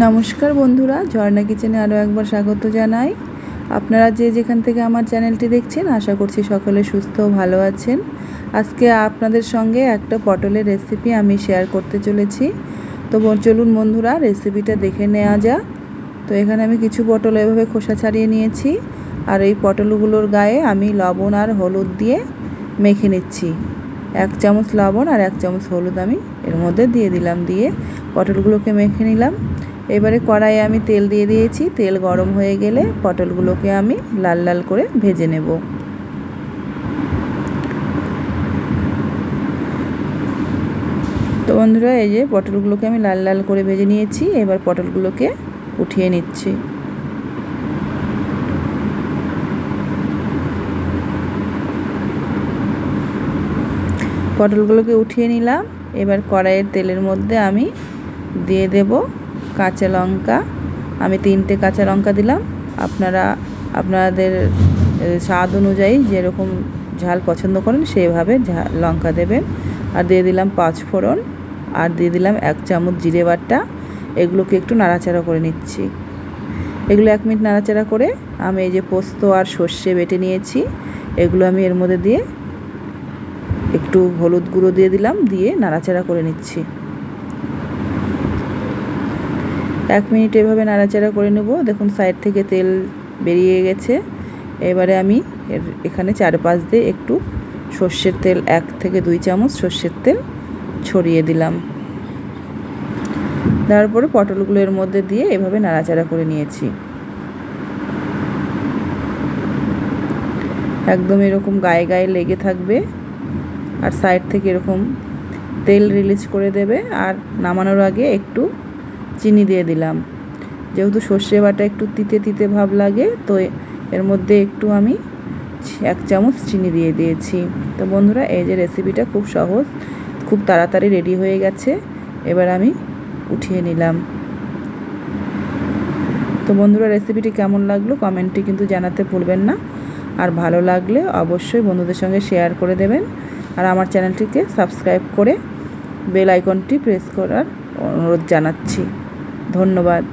নমস্কার বন্ধুরা, ঝর্ণা কিচেনে আরও একবার স্বাগত জানাই। আপনারা যে যেখান থেকে আমার চ্যানেলটি দেখছেন, আশা করছি সকলে সুস্থ ভালো আছেন। আজকে আপনাদের সঙ্গে একটা পটলের রেসিপি আমি শেয়ার করতে চলেছি। তো চলুন বন্ধুরা রেসিপিটা দেখে নেওয়া যাক। তো এখানে আমি কিছু পটল এভাবে খোসা ছাড়িয়ে নিয়েছি। আর এই পটলগুলোর গায়ে আমি লবণ আর হলুদ দিয়ে মেখে নিচ্ছি। এক চামচ লবণ আর এক চামচ হলুদ আমি এর মধ্যে দিয়ে দিলাম। দিয়ে পটলগুলোকে মেখে নিলাম। এবারে কড়াইয়ে আমি তেল দিয়ে দিয়েছি। তেল গরম হয়ে গেলে পটলগুলোকে আমি লাল লাল করে ভেজে নেব। তো বন্ধুরা, এই যে পটলগুলোকে আমি লাল লাল করে ভেজে নিয়েছি। এবার পটলগুলোকে উঠিয়ে নিচ্ছি। পটলগুলোকে উঠিয়ে নিলাম। এবার কড়াইয়ের তেলের মধ্যে আমি দিয়ে দেব কাঁচা লঙ্কা, আমি তিনটে কাঁচা লঙ্কা দিলাম। আপনারা, আপনাদের স্বাদ অনুযায়ী যেরকম ঝাল পছন্দ করেন, সেভাবে লঙ্কা দেবেন। আর দিয়ে দিলাম পাঁচ ফোড়ন, আর দিয়ে দিলাম এক চামচ জিরে বাটা। এগুলোকে একটু নাড়াচাড়া করে নিচ্ছি। এগুলো এক মিনিট নাড়াচাড়া করে আমি এই যে পোস্ত আর সর্ষে বেটে নিয়েছি, এগুলো আমি এর মধ্যে দিয়ে একটু হলুদ গুঁড়ো দিয়ে দিলাম, দিয়ে নাড়াচাড়া করে নিচ্ছি। এক মিনিট এভাবে নাড়াচাড়া করে নেব। দেখুন সাইড থেকে তেল বেরিয়ে গেছে। এবারে আমি এর এখানে চারপাশ দিয়ে একটু সর্ষের তেল, এক থেকে দুই চামচ সর্ষের তেল ছড়িয়ে দিলাম। তারপরে পটলগুলো এর মধ্যে দিয়ে এভাবে নাড়াচাড়া করে নিয়েছি। একদম এরকম গায়ে গায়ে লেগে থাকবে আর সাইড থেকে এরকম তেল রিলিজ করে দেবে। আর নামানোর আগে একটু চিনি দিয়ে দিলাম। যেহেতু সর্ষে বাটা একটু তিতে তিতে ভাব লাগে, তো এর মধ্যে একটু আমি এক চামচ চিনি দিয়ে দিয়েছি। তো বন্ধুরা, এই যে রেসিপিটা খুব সহজ, খুব তাড়াতাড়ি রেডি হয়ে গেছে। এবার আমি উঠিয়ে নিলাম। তো বন্ধুরা রেসিপিটি কেমন লাগল কমেন্টে কিন্তু জানাতে ভুলবেন না। আর ভালো লাগলে অবশ্যই বন্ধুদের সঙ্গে শেয়ার করে দেবেন। আর আমার চ্যানেলটিকে সাবস্ক্রাইব করে বেল আইকনটি প্রেস করার অনুরোধ জানাচ্ছি। ধন্যবাদ।